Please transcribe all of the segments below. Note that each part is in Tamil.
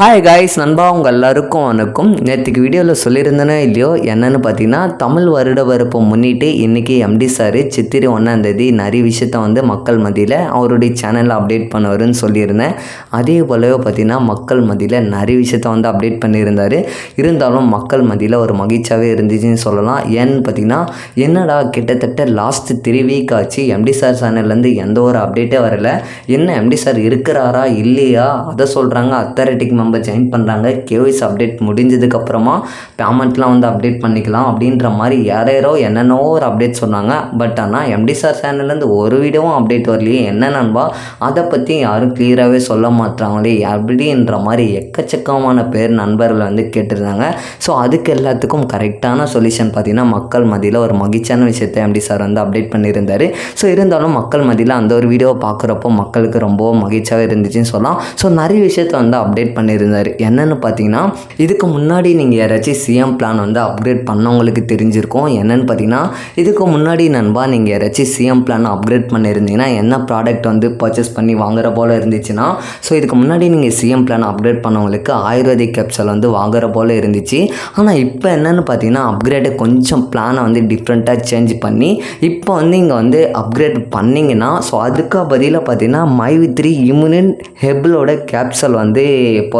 ஹாய் காய்ஸ் நண்பா உங்கள் எல்லாருக்கும் வணக்கம். நேற்றுக்கு வீடியோவில் சொல்லியிருந்தேனோ இல்லையோ என்னன்னு பார்த்தீங்கன்னா தமிழ் வருட வரப்போ முன்னிட்டு இன்றைக்கி எம்டி சார் சித்திரை ஒன்றாந்தேதி நிறைய விஷயத்த வந்து மக்கள் மத்தியில் அவருடைய சேனலில் அப்டேட் பண்ணுவாருன்னு சொல்லியிருந்தேன். அதே போலவே பார்த்தீங்கன்னா மக்கள் மத்தியில் நிறைய விஷயத்த வந்து அப்டேட் பண்ணியிருந்தார். இருந்தாலும் மக்கள் மத்தியில் ஒரு மகிழ்ச்சியாகவே இருந்துச்சுன்னு சொல்லலாம். ஏன்னு பார்த்தீங்கன்னா என்னடா கிட்டத்தட்ட லாஸ்ட் த்ரீ வீக் ஆச்சு எம்டி சார் சேனல்லேருந்து எந்த ஒரு அப்டேட்டே வரல. என்ன எம்டி சார் இருக்கிறாரா இல்லையா அதை சொல்கிறாங்க அத்தாரிட்டிக் மெம்பர் ஜாயின் பண்ணுறாங்க கேஒய்ஸ் அப்டேட் முடிஞ்சதுக்கப்புறமா பேமெண்ட்லாம் வந்து அப்டேட் பண்ணிக்கலாம் அப்படின்ற மாதிரி யாரோ என்னென்னோ ஒரு அப்டேட் சொன்னாங்க. பட் ஆனால் எம்டி சார் சேனல்லேருந்து ஒரு வீடியோவும் அப்டேட் வரலையே. என்ன நண்பா? அதை பற்றி யாரும் கிளியராகவே சொல்ல மாட்டாங்களே அப்படின்ற மாதிரி எக்கச்சக்கமான பேர் நண்பர்கள் வந்து கேட்டிருந்தாங்க. ஸோ அதுக்கு எல்லாத்துக்கும் கரெக்டான சொல்யூஷன் பார்த்தீங்கன்னா மக்கள் மதியில் ஒரு மகிழ்ச்சியான விஷயத்தை எம்டி சார் வந்து அப்டேட் பண்ணியிருந்தார். ஸோ இருந்தாலும் மக்கள் மதியில் அந்த ஒரு வீடியோவை பார்க்குறப்போ மக்களுக்கு ரொம்ப மகிழ்ச்சியாக இருந்துச்சுன்னு சொல்லலாம். ஸோ நிறைய விஷயத்தை வந்து அப்டேட் பண்ணி பண்ணியிருந்தார். என்னென்னு பார்த்தீங்கன்னா இதுக்கு முன்னாடி நீங்கள் யாராச்சும் சிஎம் பிளான் வந்து அப்கிரேட் பண்ணவங்களுக்கு தெரிஞ்சிருக்கும். என்னென்னு பார்த்தீங்கன்னா இதுக்கு முன்னாடி நண்பா நீங்கள் யாராச்சும் சிஎம் பிளான் அப்கிரேட் பண்ணியிருந்தீங்கன்னா என்ன ப்ராடக்ட் வந்து பர்ச்சேஸ் பண்ணி வாங்குற போல் இருந்துச்சுன்னா ஸோ இதுக்கு முன்னாடி நீங்கள் சிஎம் பிளான் அப்கிரேட் பண்ணவங்களுக்கு ஆயுர்வேதிக் கேப்சல் வந்து வாங்குற போல் இருந்துச்சு. ஆனால் இப்போ என்னென்னு பார்த்தீங்கன்னா அப்கிரேடு கொஞ்சம் பிளானை வந்து டிஃப்ரெண்ட்டாக சேஞ்ச் பண்ணி இப்போ வந்து இங்கே வந்து அப்கிரேட் பண்ணிங்கன்னா ஸோ அதுக்கு பதிலாக பார்த்தீங்கன்னா மை த்ரீ இம்யூனின் ஹெபிளோட கேப்சல் வந்து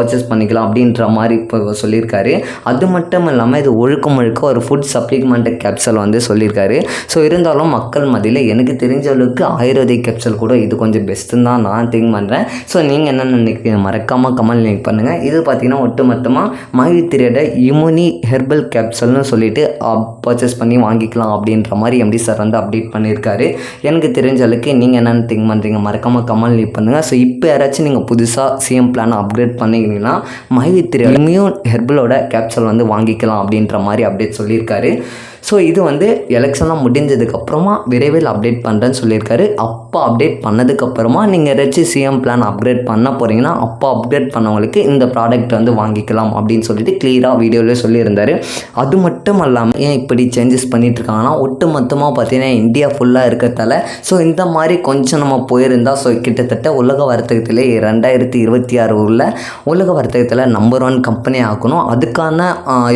பர்ச்சேஸ் பண்ணிக்கலாம் அப்படின்ற மாதிரி இப்போ சொல்லியிருக்காரு. அது மட்டும் இல்லாமல் இது ஒழுக்க முழுக்க ஒரு ஃபுட் சப்ளிமெண்ட் கேப்சல் வந்து சொல்லியிருக்காரு. ஸோ இருந்தாலும் மக்கள் மதியில் எனக்கு தெரிஞ்ச அளவுக்கு ஆயுர்வேதிக் கேப்சல் கூட இது கொஞ்சம் பெஸ்ட்டுன்னு தான் நான் திங்க் பண்ணுறேன் ஸோ நீங்கள் என்ன நினைக்கிறீங்க? மறக்காமல் கமெண்ட் லிங்க் பண்ணுங்கள் இது பார்த்தீங்கன்னா ஒட்டுமொத்தமாக மகிழ்த்திரியோட இம்யூனி ஹெர்பல் கேப்சல்னு சொல்லிட்டு பர்ச்சேஸ் பண்ணி வாங்கிக்கலாம் அப்படின்ற மாதிரி எம்டி சார் வந்து அப்டேட் பண்ணியிருக்காரு. எனக்கு தெரிஞ்ச அளவுக்கு நீங்கள் என்னென்னு திங்க் பண்ணுறீங்க மறக்காமல் கமெண்ட் லீவ் பண்ணுங்கள் ஸோ இப்போ யாராச்சும் நீங்கள் புதுசாக சிஎம் பிளான் அப்கிரேட் பண்ணிக்கிறீங்கன்னா மகிழ்த்திரி இம்யூன் ஹெர்பலோட கேப்சல் வந்து வாங்கிக்கலாம் அப்படின்ற மாதிரி அப்டேட் சொல்லியிருக்காரு. ஸோ இது வந்து எலெக்ஷன்லாம் முடிஞ்சதுக்கப்புறமா விரைவில் அப்டேட் பண்ணுறேன்னு சொல்லியிருக்காரு. அப்போ அப்டேட் பண்ணதுக்கப்புறமா நீங்கள் ஏதாச்சும் சிஎம் பிளான் அப்கிரேட் பண்ண போகிறீங்கன்னா அப்போ அப்கிரேட் பண்ணவங்களுக்கு இந்த ப்ராடக்ட் வந்து வாங்கிக்கலாம் அப்படின்னு சொல்லிட்டு கிளியராக வீடியோவில் சொல்லியிருந்தார். அது மட்டும் இல்லாமல் ஏன் இப்படி சேஞ்சஸ் பண்ணிகிட்ருக்காங்கன்னா ஒட்டு மொத்தமாக பார்த்தீங்கன்னா இந்தியா ஃபுல்லாக இருக்கிறதால ஸோ இந்த மாதிரி கொஞ்சம் நம்ம போயிருந்தால் ஸோ கிட்டத்தட்ட உலக வர்த்தகத்திலே ரெண்டாயிரத்தி இருபத்தி ஆறு உள்ள உலக வர்த்தகத்தில் நம்பர் ஒன் கம்பெனி ஆக்கணும். அதுக்கான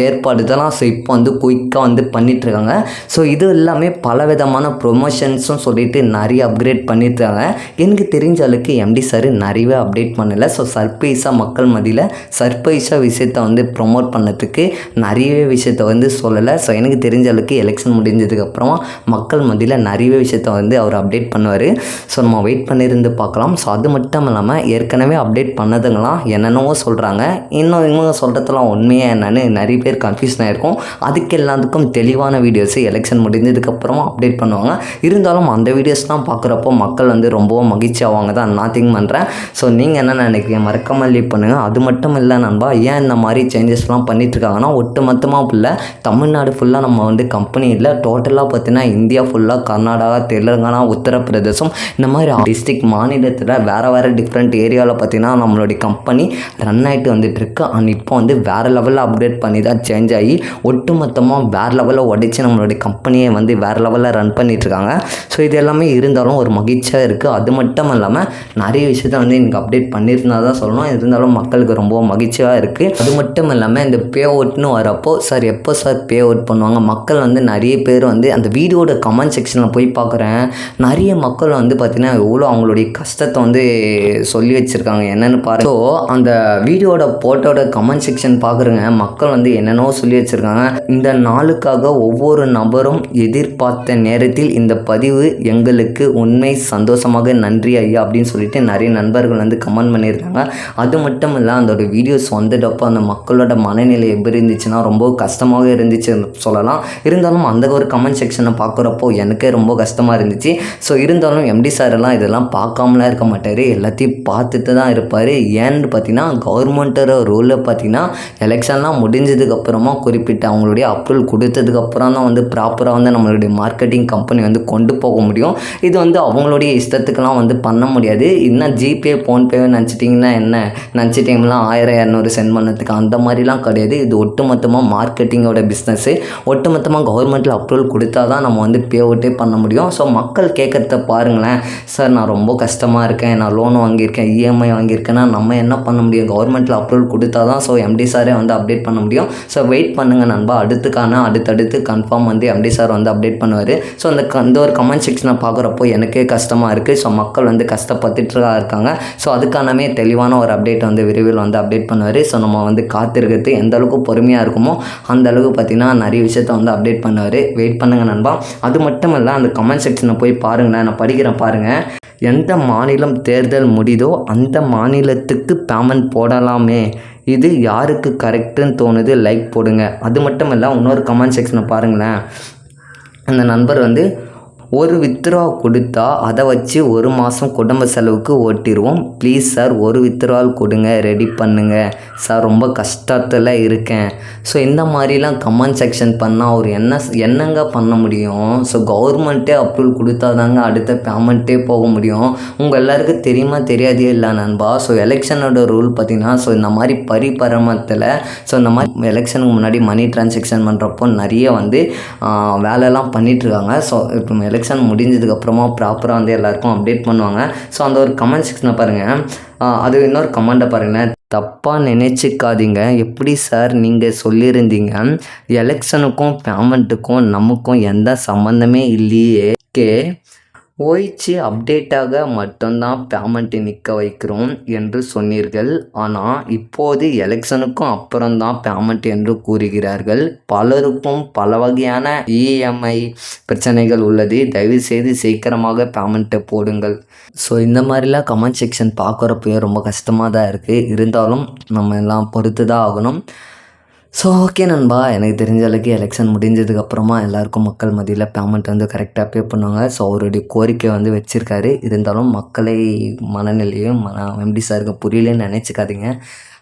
ஏற்பாடு இதெல்லாம் ஸோ இப்போ வந்து குயிக்காக வந்து பண்ணி இருக்காங்க ஸோ இது எல்லாமே பல விதமான ப்ரொமோஷன்ஸும் சொல்லிட்டு நிறைய அப்கிரேட் பண்ணிட்டுருக்காங்க எனக்கு தெரிஞ்ச அளவுக்கு எம்டி சார் நிறையவே அப்டேட் பண்ணலை. ஸோ சர்ப்ரைஸாக மக்கள் மதியில் சர்ப்ரைஸாக விஷயத்த வந்து ப்ரொமோட் பண்ணதுக்கு நிறையவே விஷயத்த வந்து சொல்லலை. ஸோ எனக்கு தெரிஞ்ச அளவுக்கு எலெக்ஷன் முடிஞ்சதுக்கப்புறமா மக்கள் மத்தியில் நிறையவே விஷயத்த வந்து அவர் அப்டேட் பண்ணுவார். ஸோ நம்ம வெயிட் பண்ணியிருந்து பார்க்கலாம். ஸோ அது மட்டும் இல்லாமல் ஏற்கனவே அப்டேட் பண்ணதுங்களாம் என்னென்னவோ சொல்கிறாங்க இன்னும் இவங்க சொல்கிறதுலாம் உண்மையாக என்னன்னு நிறைய பேர் கன்ஃபியூஷன் ஆகிருக்கும் அதுக்கு எல்லாத்துக்கும் தெளிவாக தெளிவான வீடியோஸு எலெக்ஷன் முடிஞ்சதுக்கப்புறமா அப்டேட் பண்ணுவாங்க. இருந்தாலும் அந்த வீடியோஸ்லாம் பார்க்குறப்போ மக்கள் வந்து ரொம்பவும் மகிழ்ச்சி ஆவாங்க தான் நான் திங்க் பண்ணுறேன் ஸோ நீங்கள் என்ன நினைக்கிறீங்க? மறக்காமல் லீவ் பண்ணுங்கள் அது மட்டும் இல்லை நண்பா ஏன் இந்த மாதிரி சேஞ்சஸ்லாம் பண்ணிட்டுருக்காங்கன்னா ஒட்டுமொத்தமாக ஒட்டு மொத்தமாக ஃபுல்லாக தமிழ்நாடு ஃபுல்லாக நம்ம வந்து கம்பெனி இல்லை டோட்டலாக பார்த்தீங்கன்னா இந்தியா ஃபுல்லாக கர்நாடகா தெலுங்கானா உத்தரப்பிரதேசம் இந்த மாதிரி டிஸ்ட்ரிக் மாநிலத்தில் வேறு வேறு டிஃப்ரெண்ட் ஏரியாவில் பார்த்தீங்கன்னா நம்மளுடைய கம்பெனி ரன் ஆகிட்டு வந்துட்டு இருக்கு. அண்ட் இப்போ வந்து வேறு லெவலில் அப்டேட் பண்ணி தான் சேஞ்ச் ஆகி ஒட்டு மொத்தமாக வேறு லெவலில் உடைச்சி நம்மளுடைய கம்பெனியை வந்து வேறு லெவலில் ரன் பண்ணிகிட்ருக்காங்க ஸோ இது எல்லாமே இருந்தாலும் ஒரு மகிழ்ச்சியாக இருக்குது அது மட்டும் இல்லாமல் நிறைய விஷயத்த வந்து எனக்கு அப்டேட் பண்ணியிருந்தா தான் சொல்லணும். இருந்தாலும் மக்களுக்கு ரொம்ப மகிழ்ச்சியாக இருக்குது அது மட்டும் இல்லாமல் இந்த பே அவுட்னு வரப்போ சார் எப்போ சார் பே அவுட் பண்ணுவாங்க? மக்கள் வந்து நிறைய பேர் வந்து அந்த வீடியோட கமெண்ட் செக்ஷனில் போய் பார்க்குறேன் நிறைய மக்கள் வந்து பார்த்திங்கன்னா எவ்வளோ அவங்களுடைய கஷ்டத்தை வந்து சொல்லி வச்சுருக்காங்க. என்னென்னு பாருங்க. ஸோ அந்த வீடியோட போட்டோட கமெண்ட் செக்ஷன் பார்க்குறேங்க மக்கள் வந்து என்னென்னோ சொல்லி வச்சுருக்காங்க. இந்த நாளுக்காக ஒவ்வொரு நபரும் எதிர்பார்த்த நேரத்தில் இந்த பதிவு எங்களுக்கு உண்மை சந்தோஷமாக நன்றி ஐயா அப்படின்னு சொல்லிட்டு நிறைய நண்பர்கள் வந்து கமெண்ட் பண்ணியிருக்காங்க. அது மட்டும் இல்லை அதோட வீடியோஸ் வந்துட்டப்போ அந்த மக்களோட மனநிலை எப்படி இருந்துச்சுன்னா ரொம்ப கஷ்டமாக இருந்துச்சு சொல்லலாம். இருந்தாலும் அந்த ஒரு கமெண்ட் செக்ஷனை பார்க்குறப்போ எனக்கே ரொம்ப கஷ்டமாக இருந்துச்சு. ஸோ இருந்தாலும் எம்டி சார் எல்லாம் இதெல்லாம் பார்க்காமலாம் இருக்க மாட்டார். எல்லாத்தையும் பார்த்துட்டு தான் இருப்பார். ஏன்னு பார்த்தீங்கன்னா கவர்மெண்ட்டோட ரூலில் பார்த்தீங்கன்னா எலெக்ஷன்லாம் முடிஞ்சதுக்கப்புறமா குறிப்பிட்ட அவங்களுடைய அப்ரூவல் கொடுத்ததுக்கப்புறம் அதுக்கப்புறம் தான் வந்து ப்ராப்பராக வந்து நம்மளுடைய மார்க்கெட்டிங் கம்பெனி வந்து கொண்டு போக முடியும். இது வந்து அவங்களுடைய இஷ்டத்துக்கெல்லாம் வந்து பண்ண முடியாது. இன்னும் ஜிபே ஃபோன்பே நினச்சிட்டிங்கன்னா என்ன? நினச்சிட்டிங்கலாம் ஆயிரம் இரநூறு சென்ட் பண்ணதுக்கு அந்த மாதிரிலாம் கிடையாது. இது ஒட்டுமொத்தமாக மார்க்கெட்டிங்கோட பிஸ்னஸ்ஸு ஒட்டுமொத்தமாக கவர்மெண்ட்டில் அப்ரூவல் கொடுத்தா தான் நம்ம வந்து பே அவுட்டே பண்ண முடியும். ஸோ மக்கள் கேட்குறத பாருங்களேன். சார் நான் ரொம்ப கஷ்டமாக இருக்கேன். நான் லோன் வாங்கியிருக்கேன் இஎம்ஐ வாங்கியிருக்கேன்னா நம்ம என்ன பண்ண முடியும்? கவர்மெண்ட்டில் அப்ரூவல் கொடுத்தா தான் ஸோ எம்டி சாரே வந்து அப்டேட் பண்ண முடியும். ஸோ வெயிட் பண்ணுங்கள் நண்பா. அடுத்துக்கான அடுத்தடுத்து கன்ஃபார்ம் வந்து எம்டி சார் வந்து அப்டேட் பண்ணுவார். ஸோ அந்த அந்த ஒரு கமெண்ட் செக்ஷனை பார்க்குறப்போ எனக்கே கஷ்டமாக இருக்குது ஸோ மக்கள் வந்து கஷ்டப்பட்டுட்டு தான் இருக்காங்க. ஸோ அதுக்கானமே தெளிவான ஒரு அப்டேட் வந்து விரைவில் வந்து அப்டேட் பண்ணுவார். ஸோ நம்ம வந்து காத்திருக்கிறது எந்த அளவுக்கு பொறுமையாக இருக்குமோ அந்த அளவுக்கு பார்த்திங்கன்னா நிறைய விஷயத்த வந்து அப்டேட் பண்ணுவார். வெயிட் பண்ணுங்கள் நண்பா. அது மட்டும் இல்லை அந்த கமெண்ட் செக்ஷனை போய் பாருங்களேன். நான் படிக்கிறேன் பாருங்கள் எந்த மாநிலம் தேர்தல் முடிதோ அந்த மாநிலத்துக்கு பேமெண்ட் போடலாமே. இது யாருக்கு கரெக்டுன்னு தோணுது லைக் போடுங்க. அது மட்டும் இல்லை இன்னொரு கமெண்ட் செக்ஷனை பாருங்களேன். அந்த நண்பர் வந்து ஒரு வித்ரா கொடுத்தா அதை வச்சு ஒரு மாதம் குடும்ப செலவுக்கு ஓட்டிடுவோம் ப்ளீஸ் சார் ஒரு வித்ரால் கொடுங்க ரெடி பண்ணுங்க. சார் ரொம்ப கஷ்டத்தில் இருக்கேன். ஸோ இந்த மாதிரிலாம் கமெண்ட் செக்ஷன் பண்ணால் அவர் என்ன என்னங்க பண்ண முடியும்? ஸோ கவர்மெண்ட்டே அப்ரூவல் கொடுத்தாதாங்க அடுத்த பேமெண்ட்டே போக முடியும். உங்கள் எல்லாருக்கும் தெரியுமா தெரியாதே இல்லை நண்பா? ஸோ எலெக்ஷனோட ரூல் பார்த்தீங்கன்னா ஸோ இந்த மாதிரி பரிபரமத்தில் ஸோ இந்த மாதிரி எலெக்ஷனுக்கு முன்னாடி மணி டிரான்சாக்ஷன் பண்ணுறப்போ நிறைய வந்து வேலைலாம் பண்ணிகிட்ருக்காங்க ஸோ இப்போ எலெக்ஷன் முடிஞ்சதுக்கப்புறமா ப்ராப்பராக வந்து எல்லாருக்கும் அப்டேட் பண்ணுவாங்க. ஸோ அந்த ஒரு கமெண்ட் செக்ஷனை பாருங்கள் அது இன்னொரு கமெண்ட்டை பாருங்கள் தப்பாக நினச்சிக்காதீங்க. எப்படி சார் நீங்கள் சொல்லியிருந்தீங்க எலெக்ஷனுக்கும் பேமெண்ட்டுக்கும் நமக்கும் எந்த சம்மந்தமே இல்லையே. கே ஓய்ச்சி அப்டேட்டாக மட்டும்தான் பேமெண்ட்டு நிற்க வைக்கிறோம் என்று சொன்னீர்கள். ஆனால் இப்போது எலெக்ஷனுக்கும் அப்புறம்தான் பேமெண்ட் என்று கூறுகிறார்கள். பலருக்கும் பல வகையான இஎம்ஐ பிரச்சனைகள் உள்ளது. தயவுசெய்து சீக்கிரமாக பேமெண்ட்டை போடுங்கள். ஸோ இந்த மாதிரிலாம் கமெண்ட் செக்ஷன் பார்க்குறப்பயே ரொம்ப கஷ்டமாக தான் இருக்குது இருந்தாலும் நம்ம எல்லாம் பொறுத்து தான் ஆகணும். ஸோ ஓகே நண்பா. எனக்கு தெரிஞ்ச அளவுக்கு எலெக்ஷன் முடிஞ்சதுக்கப்புறமா எல்லாருக்கும் மக்கள் மத்தியில் பேமெண்ட் வந்து கரெக்டாக பே பண்ணுவாங்க. ஸோ அவருடைய கோரிக்கை வந்து வச்சுருக்காரு. இருந்தாலும் மக்களை மனநிலையும் மன எம்டி சாருக்கு புரியலன்னு நினச்சிக்காதீங்க.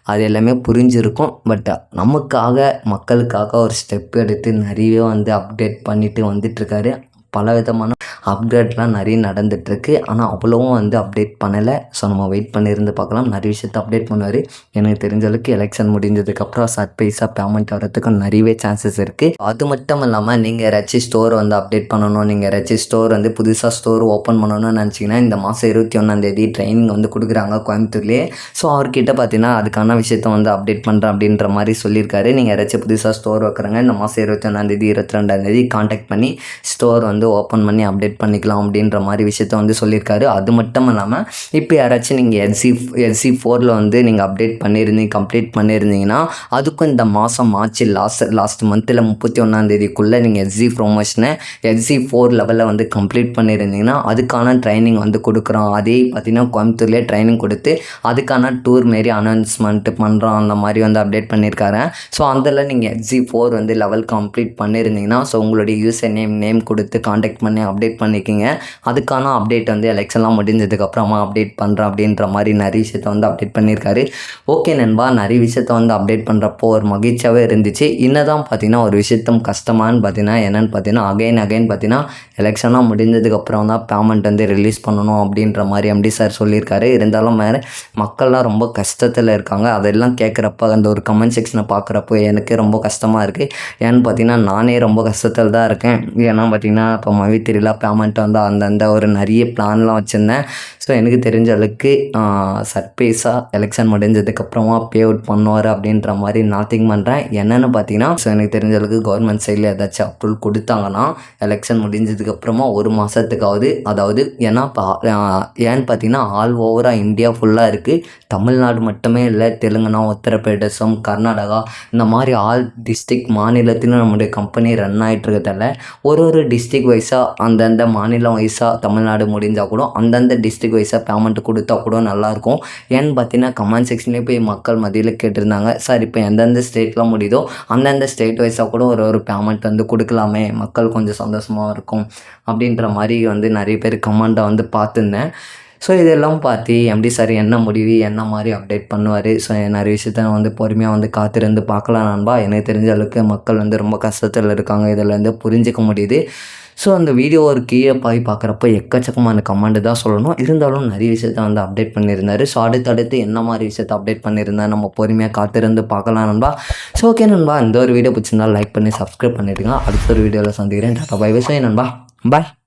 அது எல்லாமே புரிஞ்சிருக்கும். பட் நமக்காக மக்களுக்காக ஒரு ஸ்டெப் எடுத்து நிறைய வந்து அப்டேட் பண்ணிட்டு வந்துட்டுருக்காரு. பல விதமான அப்டேட்லாம் நிறைய நடந்துகிட்ருக்கு ஆனால் அவ்வளோவும் வந்து அப்டேட் பண்ணலை. ஸோ நம்ம வெயிட் பண்ணியிருந்து பார்க்கலாம். நிறைய விஷயத்த அப்டேட் பண்ணுவார். எனக்கு தெரிஞ்ச அளவுக்கு எலெக்ஷன் முடிஞ்சதுக்கப்புறம் சர்ப்ரைஸாக பேமெண்ட் வரதுக்கு நிறையவே சான்சஸ் இருக்குது அது மட்டும் இல்லாமல் நீங்கள் ஏதாச்சும் ஸ்டோர் வந்து அப்டேட் பண்ணணும். நீங்கள் ஏதாச்சும் ஸ்டோர் வந்து புதுசாக ஸ்டோர் ஓப்பன் பண்ணணும்னு நினச்சிங்கன்னா இந்த மாதம் இருபத்தி ஒன்றாந்தேதி ட்ரைனிங் வந்து கொடுக்குறாங்க கோயம்புத்தூர்லேயே. ஸோ அவர்கிட்ட பார்த்தீங்கன்னா அதுக்கான விஷயத்த வந்து அப்டேட் பண்ணுறேன் அப்படின்ற மாதிரி சொல்லியிருக்காரு. நீங்கள் யாராச்சும் புதுசாக ஸ்டோர் வைக்கிறாங்க இந்த மாதம் இருபத்தி ஒன்றாந்தேதி இருபத்தி ரெண்டாந்தேதி காண்டாக்ட் பண்ணி ஸ்டோர் வந்து ஓப்பன் பண்ணி அப்டேட் பண்ணிக்கலாம் அப்படின்ற மாதிரி விஷயத்த வந்து சொல்லியிருக்காரு. அது மட்டும் இல்லாமல் இப்போ யாராச்சும் நீங்கள் எல்சி எல்சி ஃபோரில் வந்து நீங்கள் அப்டேட் பண்ணியிருந்தீங்க கம்ப்ளீட் பண்ணியிருந்தீங்கன்னா அதுக்கும் இந்த மாதம் மார்ச் லாஸ்ட் லாஸ்ட் மந்தில் முப்பத்தி ஒன்றாந்தேதிக்குள்ளே நீங்கள் எல்சி ப்ரொமோஷனை எல்சி ஃபோர் லெவலில் வந்து கம்ப்ளீட் பண்ணியிருந்தீங்கன்னா அதுக்கான ட்ரைனிங் வந்து கொடுக்குறோம். அதே பார்த்தீங்கன்னா கோயம்புத்தூர்லேயே ட்ரைனிங் கொடுத்து அதுக்கான டூர் மாரி அனௌன்ஸ்மெண்ட் பண்ணுறோம் அந்த மாதிரி வந்து அப்டேட் பண்ணியிருக்காரு ஸோ அதில் நீங்கள் எஸ்சி ஃபோர் வந்து லெவல் கம்ப்ளீட் பண்ணியிருந்தீங்கன்னா ஸோ உங்களுடைய யூசர் நேம் நேம் கொடுத்து காண்டாக்ட் பண்ணி அப்டேட் பண்ணிக்கிங்க அதுக்கான அப்டேட் வந்து எலெக்ஷன்லாம் முடிஞ்சதுக்கப்புறமா அப்டேட் பண்ணுறேன் அப்படின்ற மாதிரி நிறைய விஷயத்த வந்து அப்டேட் பண்ணியிருக்காரு ஓகே நண்பா நிறைய விஷயத்த வந்து அப்டேட் பண்ணுறப்போ ஒரு மகிழ்ச்சியாகவே இருந்துச்சு. என்னதான் பார்த்தீங்கன்னா ஒரு விஷயத்தம் கஷ்டமானு பார்த்தீங்கன்னா என்னென்னு பார்த்தீங்கன்னா அகைன் அகைன் பார்த்தீங்கன்னா எலெக்ஷனாக முடிஞ்சதுக்கப்புறம் தான் பேமெண்ட் வந்து ரிலீஸ் பண்ணணும் அப்படின்ற மாதிரி எம்டி சார் சொல்லியிருக்காரு. இருந்தாலும் வேறு மக்கள்லாம் ரொம்ப கஷ்டத்தில் இருக்காங்க. அதெல்லாம் கேட்குறப்ப அந்த ஒரு கமெண்ட் செக்ஷனை பார்க்குறப்போ எனக்கு ரொம்ப கஷ்டமாக இருக்குது ஏன்னு பார்த்தீங்கன்னா நானே ரொம்ப கஷ்டத்தில் தான் இருக்கேன். ஏன்னா பார்த்தீங்கன்னா இப்போ மவி திருவிழா பேமெண்ட் வந்து அந்தந்த ஒரு நிறைய பிளான்லாம் வச்சுருந்தேன். ஸோ எனக்கு தெரிஞ்ச அளவுக்கு சர்ப்ரைஸாக எலெக்ஷன் முடிஞ்சதுக்கப்புறமா பே அவுட் பண்ணுவார் அப்படின்ற மாதிரி நான் திங்க் பண்ணுறேன் என்னென்னு பார்த்தீங்கன்னா ஸோ எனக்கு தெரிஞ்ச அளவுக்கு கவர்மெண்ட் சைடில் ஏதாச்சும் அப்ரூவல் கொடுத்தாங்கன்னா எலெக்ஷன் முடிஞ்சதுக்கப்புறமா ஒரு மாதத்துக்காவது அதாவது ஏன்னா இப்போ ஏன்னு பார்த்தீங்கன்னா ஆல் ஓவராக இந்தியா ஃபுல்லாக இருக்குது தமிழ்நாடு மட்டுமே இல்லை தெலுங்கானா உத்தரப்பிரதேசம் கர்நாடகா இந்த மாதிரி ஆல் டிஸ்ட்ரிக் மாநிலத்திலும் நம்முடைய கம்பெனி ரன் ஆகிட்டு இருக்கிறதால ஒரு ஒரு டிஸ்ட்ரிக் வைஸாக அந்தந்த மாநிலம் வைஸாக தமிழ்நாடு முடிஞ்சால் கூட அந்தந்த டிஸ்ட்ரிக் டிஸ்ட்ரிக்ட் வைஸாக பேமெண்ட் கொடுத்தா கூட நல்லாயிருக்கும். ஏன்னு பார்த்தீங்கன்னா கமெண்ட் செக்ஷன்லேயே போய் மக்கள் மதியில் கேட்டிருந்தாங்க. சார் இப்போ எந்தெந்த ஸ்டேட்லாம் முடியுதோ அந்தந்த ஸ்டேட் வைஸாக கூட ஒரு ஒரு பேமெண்ட் வந்து கொடுக்கலாமே. மக்கள் கொஞ்சம் சந்தோஷமாக இருக்கும். அப்படின்ற மாதிரி வந்து நிறைய பேர் கமெண்ட்டை வந்து பார்த்துருந்தேன். ஸோ இதெல்லாம் பார்த்து எப்படி சார் என்ன முடிவு? என்ன மாதிரி அப்டேட் பண்ணுவார்? ஸோ நிறைய விஷயத்த வந்து பொறுமையாக வந்து காத்திருந்து பார்க்கலாம் நண்பா. எனக்கு தெரிஞ்ச அளவுக்கு மக்கள் வந்து ரொம்ப கஷ்டத்தில் இருக்காங்க. இதில் வந்து புரிஞ்சிக்க முடியுது. ஸோ அந்த வீடியோ ஒரு கீழே போய் பார்க்குறப்ப எக்கச்சக்கமான கமெண்ட் தான் சொல்லணும். இருந்தாலும் நிறைய விஷயத்த வந்து அப்டேட் பண்ணியிருந்தாரு. ஸோ அடுத்தடுத்து என்ன மாதிரி விஷயத்த அப்டேட் பண்ணியிருந்தா நம்ம பொறுமையாக காத்திருந்து பார்க்கலாம் நண்பா. ஸோ ஓகே நண்பா இந்த ஒரு வீடியோ பிடிச்சிருந்தா லைக் பண்ணி சப்ஸ்கிரைப் பண்ணிவிடுங்க அடுத்த ஒரு வீடியோவில் சந்திக்கிறேன். டாட்டா பை பை நண்பா. பாய்